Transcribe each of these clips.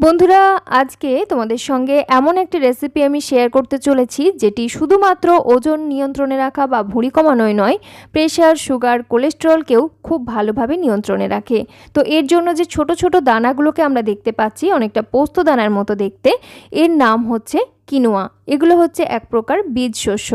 বন্ধুরা, আজকে তোমাদের সঙ্গে এমন একটি রেসিপি আমি শেয়ার করতে চলেছি, যেটি শুধুমাত্র ওজন নিয়ন্ত্রণে রাখা বা ভুঁড়ি কমানোই নয় প্রেশার সুগার কোলেস্টেরলকেও খুব ভালোভাবে নিয়ন্ত্রণে রাখে। তো এর জন্য যে ছোট ছোট দানাগুলোকে আমরা দেখতে পাচ্ছি, অনেকটা পোস্ত দানার মতো দেখতে, এর নাম হচ্ছে কিনোয়া এগুলো হচ্ছে এক প্রকার বীজ শস্য।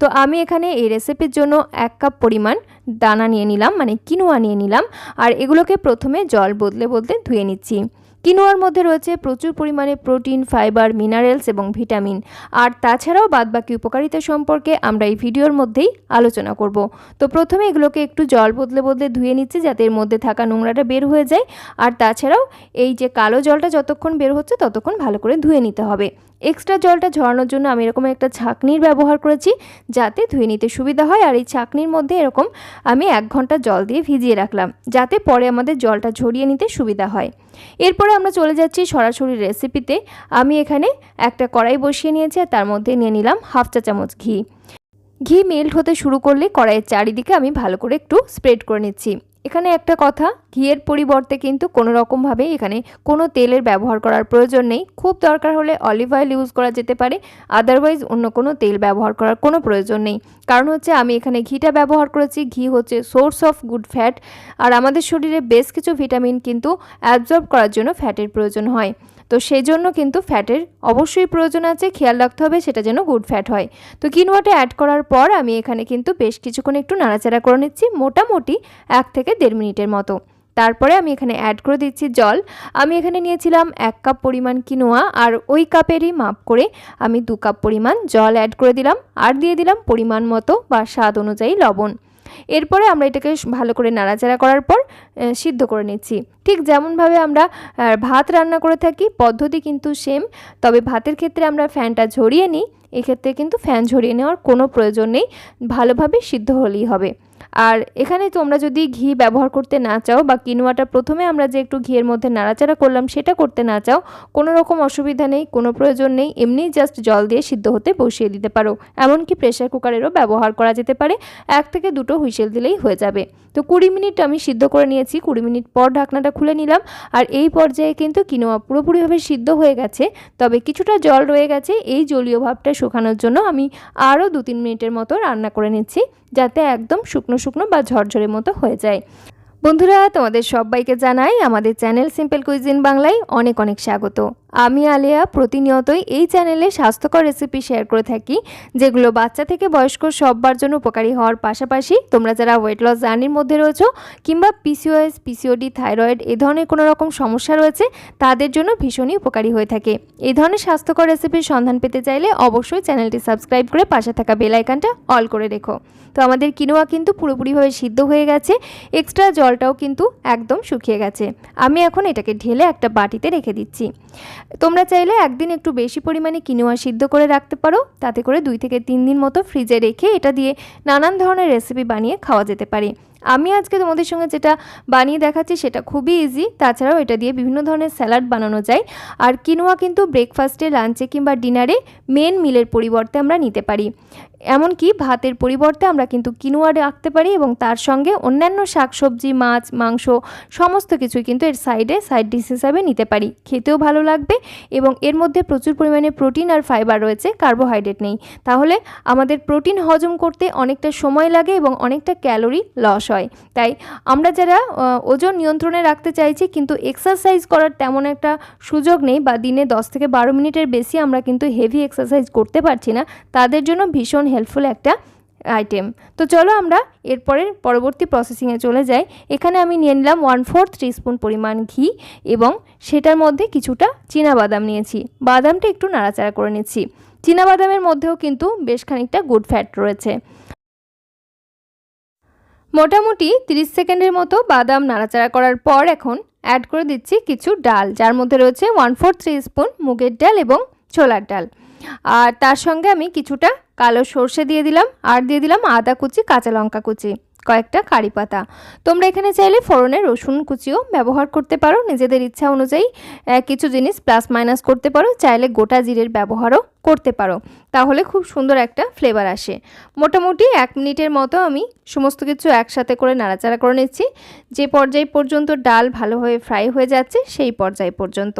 তো আমি এখানে এই রেসিপির জন্য এক কাপ পরিমাণ দানা নিয়ে নিলাম মানে কিনোয়া নিয়ে নিলাম, আর এগুলোকে প্রথমে জল বদলে বদলে ধুয়ে নিচ্ছি। কিনোয়ার মধ্যে রয়েছে প্রচুর পরিমাণে প্রোটিন, ফাইবার, মিনারেলস এবং ভিটামিন। আর তাছাড়াও বাদবাকি উপকারিতা সম্পর্কে আমরা এই ভিডিওর মধ্যেই আলোচনা করব। তো প্রথমে এগুলোকে একটু জল বদলে বদলে ধুয়ে নিচ্ছি যাতে এর মধ্যে থাকা নোংরাটা বের হয়ে যায়। আর তাছাড়াও এই যে কালো জলটা যতক্ষণ বের হচ্ছে ততক্ষণ ভালো করে ধুয়ে নিতে হবে। এক্সট্রা জলটা ঝরানোর জন্য আমি এরকম একটা ছাঁকনির ব্যবহার করেছি যাতে ধুয়ে নিতে সুবিধা হয়। আর এই ছাঁকনির মধ্যে এরকম আমি এক ঘণ্টা জল দিয়ে ভিজিয়ে রাখলাম যাতে পরে আমাদের জলটা ঝরিয়ে নিতে সুবিধা হয়। এরপরে আমরা চলে যাচ্ছি সরাসরি রেসিপিতে। আমি এখানে একটা কড়াই বসিয়ে নিয়েছি আর তার মধ্যে নিয়ে নিলাম হাফ চা চামচ ঘি। ঘি মেল্ট হতে শুরু করলে কড়াইয়ের চারিদিকে আমি ভালো করে একটু স্প্রেড করে নিচ্ছি। এখানে একটা কথা, ঘিয়ের পরিবর্তে কিন্তু কোনো রকমভাবে এখানে কোনো তেলের ব্যবহার করার প্রয়োজন নেই। খুব দরকার হলে অলিভ অয়েল ইউজ করা যেতে পারে, আদারওয়াইজ অন্য কোনো তেল ব্যবহার করার কোনো প্রয়োজন নেই। কারণ হচ্ছে আমি এখানে ঘিটা ব্যবহার করেছি, ঘি হচ্ছে সোর্স অফ গুড ফ্যাট, আর আমাদের শরীরে বেশ কিছু ভিটামিন কিন্তু অ্যাবজর্ব করার জন্য ফ্যাটের প্রয়োজন হয়। তো সেই জন্য কিন্তু ফ্যাটের অবশ্যই প্রয়োজন আছে, খেয়াল রাখতে হবে সেটা যেন গুড ফ্যাট হয়। তো কিনোয়াটা অ্যাড করার পর আমি এখানে কিন্তু বেশ কিছুক্ষণ একটু নাড়াচাড়া করে নিচ্ছি, মোটামুটি এক থেকে দেড় মিনিটের মতো। তারপরে আমি এখানে অ্যাড করে দিচ্ছি জল। আমি এখানে নিয়েছিলাম এক কাপ পরিমাণ কিনোয়া আর ওই কাপেরই মাপ করে আমি দু কাপ পরিমাণ জল অ্যাড করে দিলাম। আর দিয়ে দিলাম পরিমাণ মতো বা স্বাদ অনুযায়ী লবণ। এরপরে আমরা এটাকে ভালো করে নাড়াচাড়া করার পর সিদ্ধ করে নিচ্ছি। ঠিক যেমনভাবে আমরা ভাত রান্না করে থাকি, পদ্ধতি কিন্তু সেম তবে ভাতের ক্ষেত্রে আমরা ফ্যানটা ঝরিয়ে নিই, এক্ষেত্রে কিন্তু ফ্যান ঝরিয়ে নেওয়ার কোনো প্রয়োজন নেই, ভালোভাবে সিদ্ধ হলেই হবে। আর এখানে তোমরা যদি ঘি ব্যবহার করতে না চাও বা কিনোয়াটা প্রথমে আমরা যে একটু ঘিয়ের মধ্যে নাড়াচাড়া করলাম সেটা করতে না চাও, কোনো রকম অসুবিধা নেই, কোনো প্রয়োজন নেই, এমনি জাস্ট জল দিয়ে সিদ্ধ হতে বসিয়ে দিতে পারো। এমনকি প্রেশার কুকারেরও ব্যবহার করা যেতে পারে, এক থেকে দুটো হুইসেল দিলেই হয়ে যাবে। তো কুড়ি মিনিট আমি সিদ্ধ করে নিয়েছি, কুড়ি মিনিট পর ঢাকনাটা খুলে নিলাম। আর এই পর্যায়ে কিন্তু কিনোয়া পুরোপুরিভাবে সিদ্ধ হয়ে গেছে, তবে কিছুটা জল রয়ে গেছে, এই জলীয় ভাবটা শুকানোর জন্য আমি আরও দু তিন মিনিটের মতো রান্না করে নিচ্ছি। যাতে একদম শুকনো শুকনো বা ঝরঝরে মতো হয়ে যায়। বন্ধুরা, তোমাদের সবাইকে জানাই আমাদের চ্যানেল সিম্পল কুইজিন বাংলায় অনেক অনেক স্বাগত। আমি আলিয়া প্রতিনিয়তই এই চ্যানেলে স্বাস্থ্যকর রেসিপি শেয়ার করে থাকি, যেগুলো বাচ্চা থেকে বয়স্ক সববার জন্য উপকারী হওয়ার পাশাপাশি তোমরা যারা ওয়েট লস জার্নির মধ্যে রয়েছো কিংবা পিসিওএস পিসিওডি থাইরয়েড এ ধরনের কোনো রকম সমস্যা রয়েছে, তাদের জন্য ভীষণই উপকারী হয়ে থাকে। এই ধরনের স্বাস্থ্যকর রেসিপির সন্ধান পেতে চাইলে অবশ্যই চ্যানেলটি সাবস্ক্রাইব করে পাশে থাকা বেল আইকনটা অল করে রেখো। তো আমাদের কিনোয়া কিন্তু পুরোপুরিভাবে সিদ্ধ হয়ে গেছে এক্সট্রা জলটাও কিন্তু একদম শুকিয়ে গেছে। আমি এখন এটাকে ঢেলে একটা বাটিতে রেখে দিচ্ছি। তোমরা চাইলে একদিন একটু বেশি পরিমাণে কিনোয়া সিদ্ধ করে রাখতে পারো। তাতে করে দুই থেকে তিন দিন মতো ফ্রিজে রেখে এটা দিয়ে নানান ধরনের রেসিপি বানিয়ে খাওয়া যেতে পারে। আমি আজকে তোমাদের সঙ্গে যেটা বানিয়ে দেখাচ্ছি সেটা খুবই ইজি তাছাড়াও এটা দিয়ে বিভিন্ন ধরনের স্যালাড বানানো যায়। আর কিনোয়া কিন্তু ব্রেকফাস্টে লাঞ্চে কিংবা ডিনারে মেন মিলের পরিবর্তে আমরা নিতে পারি। এমনকি ভাতের পরিবর্তে আমরা কিন্তু কিনোয়া রাখতে পারি এবং তার সঙ্গে অন্যান্য শাকসবজি, মাছ, মাংস সমস্ত কিছুই কিন্তু এর সাইডে সাইড ডিশ হিসাবে নিতে পারি। খেতেও ভালো লাগবে এবং এর মধ্যে প্রচুর পরিমাণে প্রোটিন আর ফাইবার রয়েছে কার্বোহাইড্রেট নেই। তাহলে আমাদের প্রোটিন হজম করতে অনেকটা সময় লাগে এবং অনেকটা ক্যালোরি লস হয় তাই আমরা যারা ওজন নিয়ন্ত্রণে রাখতে চাইছি কিন্তু এক্সারসাইজ করার তেমন একটা সুযোগ নেই বা দিনে দশ থেকে বারো মিনিটের বেশি আমরা কিন্তু হেভি এক্সারসাইজ করতে পারছি না, তাদের জন্য ভীষণ হেল্পফুল একটা আইটেম তো চলো আমরা এরপরের পরবর্তী প্রসেসিংয়ে চলে যাই। এখানে আমি নিয়ে নিলাম ওয়ান ফোর্থ স্পুন পরিমাণ ঘি এবং সেটার মধ্যে কিছুটা বাদাম নিয়েছি। বাদামটা একটু নাড়াচাড়া করে নিচ্ছি। বাদামের মধ্যেও কিন্তু বেশ খানিকটা গুড ফ্যাট রয়েছে। মোটামুটি 30 সেকেন্ডের মতো বাদাম নাড়াচাড়া করার পর এখন অ্যাড করে দিচ্ছি কিছু ডাল, যার মধ্যে রয়েছে ওয়ান ফোর থ্রি স্পুন মুগের ডাল এবং ছোলার ডাল। আর তার সঙ্গে আমি কিছুটা কালো সর্ষে দিয়ে দিলাম, আর দিয়ে দিলাম আদা কুচি, কাঁচা লঙ্কা কুচি, কয়েকটা কারি পাতা। তোমরা এখানে চাইলে ফোড়নে রসুন কুচিও ব্যবহার করতে পারো, নিজেদের ইচ্ছা অনুযায়ী কিছু জিনিস প্লাস মাইনাস করতে পারো, চাইলে গোটা জিরের ব্যবহারও করতে পারো। তাহলে খুব সুন্দর একটা ফ্লেভার আসে। মোটামুটি এক মিনিটের মতো আমি সমস্ত কিছু একসাথে করে নাড়াচাড়া করে নিচ্ছি। যে পর্যায় পর্যন্ত ডাল ভালোভাবে ফ্রাই হয়ে যাচ্ছে, সেই পর্যায় পর্যন্ত।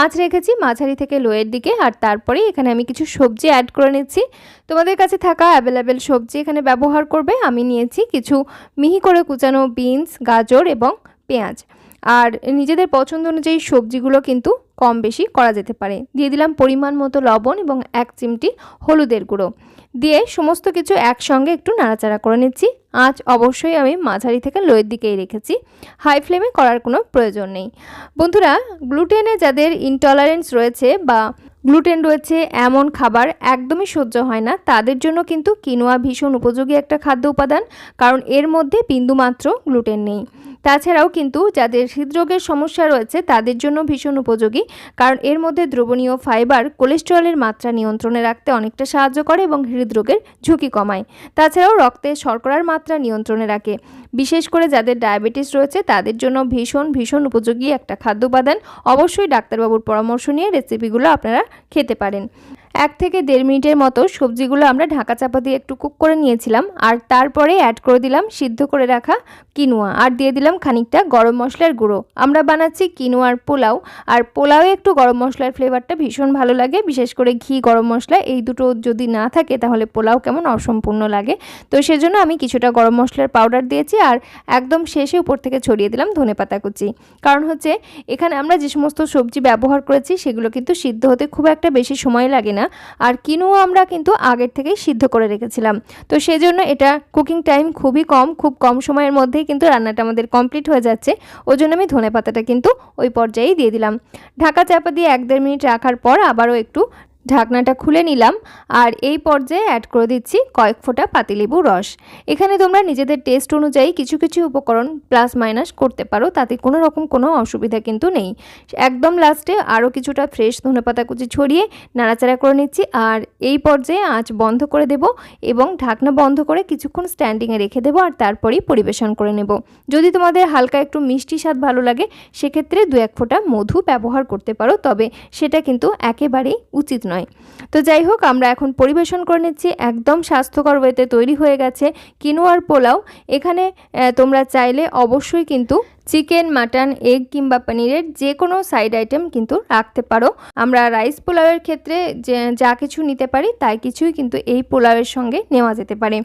আঁচ রেখেছি মাঝারি থেকে লোয়ের দিকে আর তারপরে এখানে আমি কিছু সবজি অ্যাড করে নিচ্ছি। তোমাদের কাছে থাকা অ্যাভেলেবেল সবজি এখানে ব্যবহার করবে। আমি নিয়েছি কিছু মিহি করে কুচানো বিনস গাজর এবং পেঁয়াজ। আর নিজেদের পছন্দ অনুযায়ী সবজিগুলো কিন্তু কম বেশি করা যেতে পারে। দিয়ে দিলাম পরিমাণ মতো লবণ এবং এক চিমটি হলুদের গুঁড়ো। দিয়ে সমস্ত কিছু একসঙ্গে একটু নাড়াচাড়া করে নিচ্ছি। আঁচ অবশ্যই আমি মাঝারি থেকে লোয়ের দিকেই রেখেছি। হাই ফ্লেমে করার কোনো প্রয়োজন নেই। বন্ধুরা, গ্লুটেনে যাদের ইনটলারেন্স রয়েছে বা গ্লুটেন রয়েছে, এমন খাবার একদমই সহ্য হয় না। তাদের জন্য কিন্তু কিনোয়া ভীষণ উপযোগী একটা খাদ্য উপাদান। কারণ এর মধ্যে বিন্দুমাত্র গ্লুটেন নেই। তাছাড়াও কিন্তু যাদের হৃদরোগের সমস্যা রয়েছে, তাদের জন্য ভীষণ উপযোগী। কারণ এর মধ্যে দ্রবণীয় ফাইবার কোলেস্টেরলের মাত্রা নিয়ন্ত্রণে রাখতে অনেকটা সাহায্য করে এবং হৃদরোগের ঝুঁকি কমায়। তাছাড়াও রক্তে শর্করার মাত্রা নিয়ন্ত্রণে রাখে। বিশেষ করে যাদের ডায়াবেটিস রয়েছে, তাদের জন্য ভীষণ ভীষণ উপযোগী একটা খাদ্য উপাদান। অবশ্যই ডাক্তারবাবুর পরামর্শ নিয়ে রেসিপিগুলো আপনারা খেতে পারেন। এক থেকে দেড় মিনিটের মতো সবজিগুলো আমরা ঢাকা চাপা দিয়ে একটু কুক করে নিয়েছিলাম আর তারপরে অ্যাড করে দিলাম সিদ্ধ করে রাখা কিনোয়া আর দিয়ে দিলাম খানিকটা গরম মশলার গুঁড়ো। আমরা বানাচ্ছি কিনোয়ার পোলাও আর পোলাওয়ে একটু গরম মশলার ফ্লেভারটা ভীষণ ভালো লাগে, বিশেষ করে ঘি, গরম মশলা এই দুটো যদি না থাকে তাহলে পোলাও কেমন অসম্পূর্ণ লাগে। তো সেজন্য আমি কিছুটা গরম মশলার পাউডার দিয়েছি আর একদম শেষে উপর থেকে ছড়িয়ে দিলাম ধনে পাতা কুচি। কারণ হচ্ছে এখানে আমরা যে সমস্ত সবজি ব্যবহার করেছি সেগুলো কিন্তু সিদ্ধ হতে খুব একটা বেশি সময় লাগে না। আর কিনুয়া আমরা কিন্তু আগের থেকেই সিদ্ধ করে রেখেছিলাম। তো সেই জন্য এটা কুকিং টাইম খুবই কম, খুব কম সময়ের মধ্যেই কিন্তু রান্নাটা আমাদের কমপ্লিট হয়ে যাচ্ছে। ওই জন্য আমি ধনে পাতাটা কিন্তু ওই পর্যায়েই দিয়ে দিলাম। ঢাকা চাপা দিয়ে এক দেড় মিনিট রাখার পর আবারও একটু ঢাকনাটা খুলে নিলাম আর এই পর্যায়ে অ্যাড করে দিচ্ছি কয়েক ফোঁটা পাতিলেবু রস। এখানে তোমরা নিজেদের টেস্ট অনুযায়ী কিছু কিছু উপকরণ প্লাস মাইনাস করতে পারো, তাতে কোনো রকম কোনো অসুবিধা কিন্তু নেই। একদম লাস্টে আরও কিছুটা ফ্রেশ ধনেপাতা কুচি ছড়িয়ে নাড়াচাড়া করে নিচ্ছি আর এই পর্যায়ে আঁচ বন্ধ করে দেব এবং ঢাকনা বন্ধ করে কিছুক্ষণ স্ট্যান্ডিংয়ে রেখে দেবো আর তারপরেই পরিবেশন করে নেব। যদি তোমাদের হালকা একটু মিষ্টি স্বাদ ভালো লাগে, সেক্ষেত্রে দু এক ফোঁটা মধু ব্যবহার করতে পারো, তবে সেটা কিন্তু একেবারেই উচিত নয়। নয়। তো যাই হোক, আমরা এখন পরিবেশন করে নিচ্ছি। একদম স্বাস্থ্যকর ওয়েতে তৈরি হয়ে গেছে কিনোয়ার পোলাও। এখানে তোমরা চাইলে অবশ্যই কিন্তু চিকেন, মাটন, এগ কিংবা পনিরের যে কোনো সাইড আইটেম কিন্তু রাখতে পারো। আমরা রাইস পোলাওয়ের ক্ষেত্রে যে কিছু নিতে পারি তাই কিছুই কিন্তু এই পোলাওয়ের সঙ্গে নেওয়া যেতে পারে।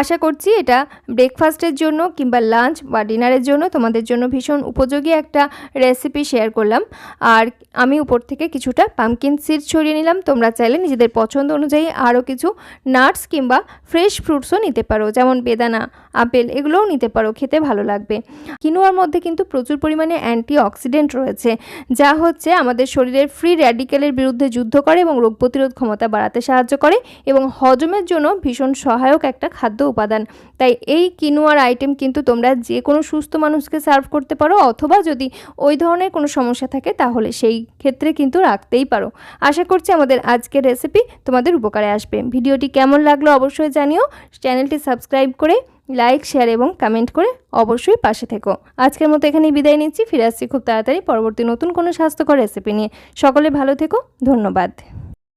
আশা করছি এটা ব্রেকফাস্টের জন্য কিংবা লাঞ্চ বা ডিনারের জন্য তোমাদের জন্য ভীষণ উপযোগী একটা রেসিপি শেয়ার করলাম। আর আমি উপর থেকে কিছুটা পামকিন সিড ছড়িয়ে নিলাম। তোমরা চাইলে নিজেদের পছন্দ অনুযায়ী আরও কিছু নাটস কিংবা ফ্রেশ ফ্রুটসও নিতে পারো। যেমন বেদানা, আপেল, এগুলোও নিতে পারো। খেতে ভালো লাগবে। কিনোয়ার মধ্যে কিন্তু প্রচুর পরিমাণে অ্যান্টি অক্সিডেন্ট রয়েছে, যা হচ্ছে আমাদের শরীরের ফ্রি র্যাডিক্যালের বিরুদ্ধে যুদ্ধ করে এবং রোগ প্রতিরোধ ক্ষমতা বাড়াতে সাহায্য করে এবং হজমের জন্য ভীষণ সহায়ক একটা খাদ্য উপাদান। তাই এই কিনোয়ার আইটেম কিন্তু তোমরা যে কোনো সুস্থ মানুষকে সার্ভ করতে পারো অথবা যদি ওই ধরনের কোনো সমস্যা থাকে তাহলে সেই ক্ষেত্রে কিন্তু রাখতেই পারো। আশা করছি আমাদের আজকের রেসিপি তোমাদের উপকারে আসবে। ভিডিওটি কেমন লাগল অবশ্যই জানিও। চ্যানেলটি সাবস্ক্রাইব করে লাইক শেয়ার এবং কমেন্ট করে অবশ্যই পাশে থেকো। আজকের মতো এখানেই বিদায় নিচ্ছি। ফিরে আসছি খুব তাড়াতাড়ি পরবর্তী নতুন কোনো স্বাস্থ্যকর রেসিপি নিয়ে। সকলে ভালো থেকো। ধন্যবাদ।